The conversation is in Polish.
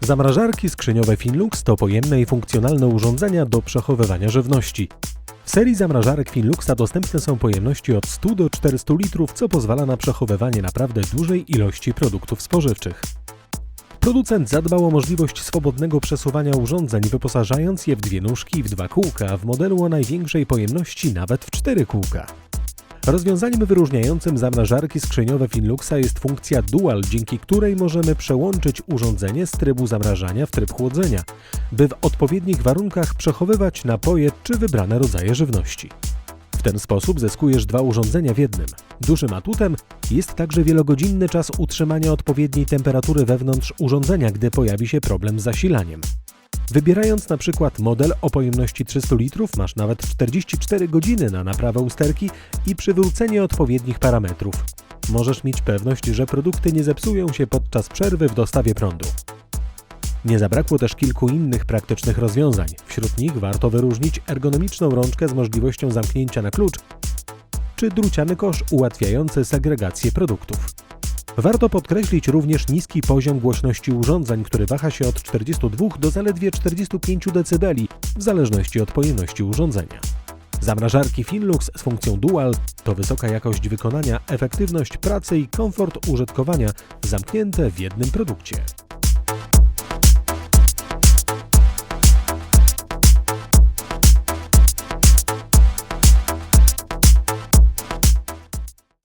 Zamrażarki skrzyniowe Finlux to pojemne i funkcjonalne urządzenia do przechowywania żywności. W serii zamrażarek Finluxa dostępne są pojemności od 100 do 400 litrów, co pozwala na przechowywanie naprawdę dużej ilości produktów spożywczych. Producent zadbał o możliwość swobodnego przesuwania urządzeń, wyposażając je w dwie nóżki i w dwa kółka, w modelu o największej pojemności nawet w cztery kółka. Rozwiązaniem wyróżniającym zamrażarki skrzyniowe Finluxa jest funkcja Dual, dzięki której możemy przełączyć urządzenie z trybu zamrażania w tryb chłodzenia, by w odpowiednich warunkach przechowywać napoje czy wybrane rodzaje żywności. W ten sposób zyskujesz dwa urządzenia w jednym. Dużym atutem jest także wielogodzinny czas utrzymania odpowiedniej temperatury wewnątrz urządzenia, gdy pojawi się problem z zasilaniem. Wybierając na przykład model o pojemności 300 litrów, masz nawet 44 godziny na naprawę usterki i przywrócenie odpowiednich parametrów. Możesz mieć pewność, że produkty nie zepsują się podczas przerwy w dostawie prądu. Nie zabrakło też kilku innych praktycznych rozwiązań. Wśród nich warto wyróżnić ergonomiczną rączkę z możliwością zamknięcia na klucz czy druciany kosz ułatwiający segregację produktów. Warto podkreślić również niski poziom głośności urządzeń, który waha się od 42 do zaledwie 45 dB w zależności od pojemności urządzenia. Zamrażarki Finlux z funkcją Dual to wysoka jakość wykonania, efektywność pracy i komfort użytkowania zamknięte w jednym produkcie.